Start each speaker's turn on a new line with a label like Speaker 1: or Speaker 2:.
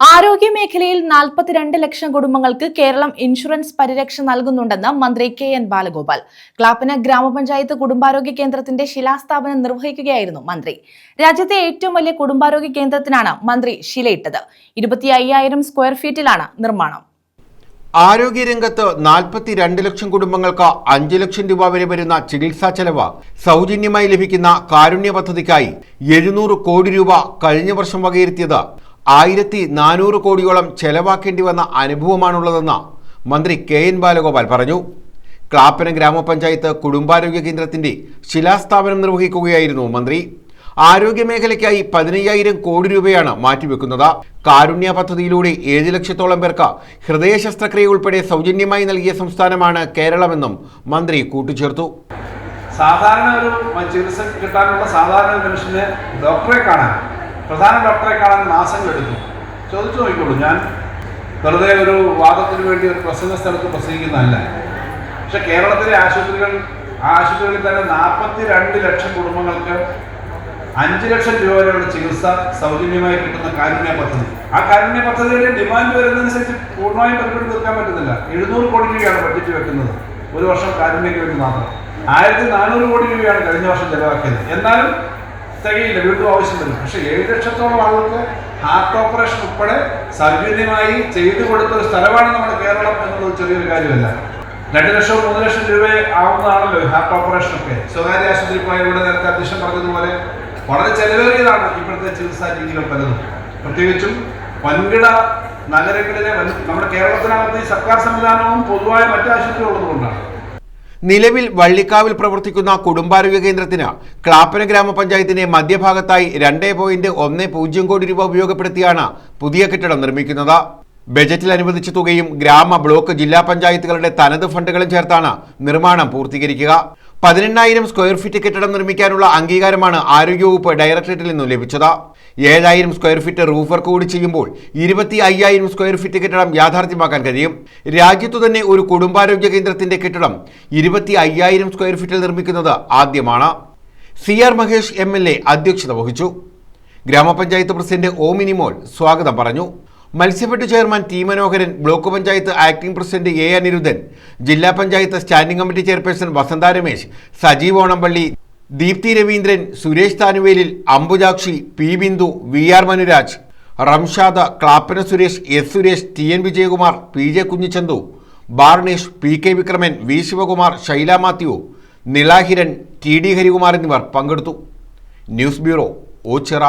Speaker 1: ആരോഗ്യ മേഖലയിൽ നാൽപ്പത്തിരണ്ട് ലക്ഷം കുടുംബങ്ങൾക്ക് കേരളം ഇൻഷുറൻസ് പരിരക്ഷ നൽകുന്നുണ്ടെന്ന് മന്ത്രി കെ എൻ ബാലഗോപാൽ. ക്ലാപ്പന ഗ്രാമപഞ്ചായത്ത് കുടുംബാരോഗ്യ കേന്ദ്രത്തിന്റെ ശിലാസ്ഥാപനം നിർവഹിക്കുകയായിരുന്നു മന്ത്രി. രാജ്യത്തെ ഏറ്റവും വലിയ കുടുംബാരോഗ്യ കേന്ദ്രത്തിനാണ് മന്ത്രി ശിലയിട്ടത്. ഇരുപത്തി അയ്യായിരം സ്ക്വയർ ഫീറ്റിലാണ് നിർമ്മാണം.
Speaker 2: ആരോഗ്യരംഗത്ത് നാൽപ്പത്തിരണ്ട് ലക്ഷം കുടുംബങ്ങൾക്ക് അഞ്ച് ലക്ഷം രൂപ വരെ വരുന്ന ചികിത്സാ ചെലവ് സൗജന്യമായി ലഭിക്കുന്ന കാരുണ്യ പദ്ധതിക്കായി എഴുന്നൂറ് കോടി രൂപ കഴിഞ്ഞ വർഷം വകയിരുത്തിയത് ആയിരത്തി നാനൂറ് കോടിയോളം ചെലവാക്കേണ്ടി വന്ന അനുഭവമാണുള്ളതെന്ന് മന്ത്രി കെ എൻ ബാലഗോപാൽ പറഞ്ഞു. ക്ലാപ്പന ഗ്രാമപഞ്ചായത്ത് കുടുംബാരോഗ്യ കേന്ദ്രത്തിന്റെ ശിലാസ്ഥാപനം നിർവഹിക്കുകയായിരുന്നു മന്ത്രി. ആരോഗ്യ മേഖലയ്ക്കായി പതിനയ്യായിരം കോടി രൂപയാണ് മാറ്റിവെക്കുന്നത്. കാരുണ്യ പദ്ധതിയിലൂടെ ഏഴ് ലക്ഷത്തോളം പേർക്ക് ഹൃദയ ശസ്ത്രക്രിയ ഉൾപ്പെടെ സൗജന്യമായി നൽകിയ സംസ്ഥാനമാണ് കേരളമെന്നും മന്ത്രി കൂട്ടിച്ചേർത്തു.
Speaker 3: സാധാരണ ഒരു ചികിത്സ കിട്ടാനുള്ള സാധാരണ മനുഷ്യന് ഡോക്ടറെ കാണാൻ പ്രധാന ഡോക്ടറെ കാണാൻ മാസങ്ങളെടുക്കും ചോദിച്ചു നോക്കിക്കോളൂ ഞാൻ വെറുതെ ഒരു വാദത്തിന് വേണ്ടി ഒരു പ്രസംഗ സ്ഥലത്ത് പ്രസംഗിക്കുന്നതല്ല. പക്ഷെ കേരളത്തിലെ ആശുപത്രികൾ ആശുപത്രികളിൽ തന്നെ നാൽപ്പത്തി രണ്ട് ലക്ഷം കുടുംബങ്ങൾക്ക് അഞ്ച് ലക്ഷം രൂപ വരെയുള്ള ചികിത്സ സൗജന്യമായി കിട്ടുന്ന കാരുണ്യ പദ്ധതി. ആ കാരുണ്യ പദ്ധതിയുടെ ഡിമാൻഡ് വരുന്നതനുസരിച്ച് പൂർണമായും പരിപാടി തീർക്കാൻ പറ്റുന്നില്ല. എഴുന്നൂറ് കോടി രൂപയാണ് ബഡ്ജറ്റ് വെക്കുന്നത്. ഒരു വർഷം കാരുണ്യക്ക് വേണ്ടി മാത്രം. ആയിരത്തി നാനൂറ് കോടി രൂപയാണ് കഴിഞ്ഞ വർഷം ചെലവാക്കിയത്. എന്നാലും തികയില്ല വീണ്ടും ആവശ്യമില്ല പക്ഷെ ഏഴ് ലക്ഷത്തോളം ആളുകൾക്ക് ഹാർട്ട് ഓപ്പറേഷൻ ഉൾപ്പെടെ സൗജന്യമായി ചെയ്തു കൊടുത്ത ഒരു സ്ഥലമാണ് നമ്മുടെ കേരളം എന്നുള്ളത് ചെറിയൊരു കാര്യമല്ല. രണ്ട് ലക്ഷം മൂന്ന് ലക്ഷം രൂപ ആവുന്നതാണല്ലോ ഹാർട്ട് ഓപ്പറേഷൻ ഒക്കെ. സ്വകാര്യ ആശുപത്രി പോയ ഇവിടെ നേരത്തെ അധ്യക്ഷൻ പറഞ്ഞതുപോലെ വളരെ ചെലവേറിയതാണ് ഇപ്പോഴത്തെ ചികിത്സാ രീതികൾ പലതും. പ്രത്യേകിച്ചും വൻകിട നഗരങ്ങളിലെ നമ്മുടെ കേരളത്തിനകത്ത് ഈ സർക്കാർ സംവിധാനവും പൊതുവായ മറ്റ് ആശുപത്രികളും ഉള്ളതുകൊണ്ടാണ്.
Speaker 2: നിലവിൽ വള്ളിക്കാവിൽ പ്രവർത്തിക്കുന്ന കുടുംബാരോഗ്യ കേന്ദ്രത്തിന് ക്ലാപ്പന ഗ്രാമപഞ്ചായത്തിന്റെ മധ്യഭാഗത്തായി രണ്ട് പോയിന്റ് ഒന്ന് പൂജ്യം കോടി രൂപ ഉപയോഗപ്പെടുത്തിയാണ് പുതിയ കെട്ടിടം നിർമ്മിക്കുന്നത്. ബജറ്റിൽ അനുവദിച്ച തുകയും ഗ്രാമ ബ്ലോക്ക് ജില്ലാ പഞ്ചായത്തുകളുടെ തനത് ഫണ്ടുകളും ചേർത്താണ് നിർമ്മാണം പൂർത്തീകരിക്കുക. പതിനെണ്ണായിരം സ്ക്വയർ ഫീറ്റ് കെട്ടിടം നിർമ്മിക്കാനുള്ള അംഗീകാരമാണ് ആരോഗ്യവകുപ്പ് ഡയറക്ടറേറ്റിൽ നിന്നും ലഭിച്ചത്. ഏഴായിരം സ്ക്വയർ ഫീറ്റ് റൂഫ് വർക്ക് കൂടി ചെയ്യുമ്പോൾ ഇരുപത്തി അയ്യായിരം സ്ക്വയർ ഫീറ്റ് കെട്ടിടം യാഥാർത്ഥ്യമാക്കാൻ കഴിയും. രാജ്യത്തു തന്നെ ഒരു കുടുംബാരോഗ്യ കേന്ദ്രത്തിന്റെ കെട്ടിടം ഇരുപത്തി അയ്യായിരം സ്ക്വയർ ഫീറ്റിൽ നിർമ്മിക്കുന്നത് ആദ്യമാണ്. C R Mahesh M L A അധ്യക്ഷത വഹിച്ചു. ഗ്രാമപഞ്ചായത്ത് പ്രസിഡന്റ് ഓമിനിമോൾ മിനിമോൾ സ്വാഗതം പറഞ്ഞു. Matsyafed chairman T Manoharan block panchayat acting president A Aniruddhan ജില്ലാ panchayat standing committee chairperson Vasantha Ramesh Sajeev Onampally Deepthi Raveendran Suresh Thanuvelil Ambujakshi P Bindu V R Manuraj Ramshada Clappana Suresh S Suresh T N Vijayakumar P J Kunjichanthu Barnesh P K Vikraman V Sivakumar Shaila Mathew Nilahiran T D Harikumar എന്നിവർ പങ്കെടുത്തു. News bureau Ochira.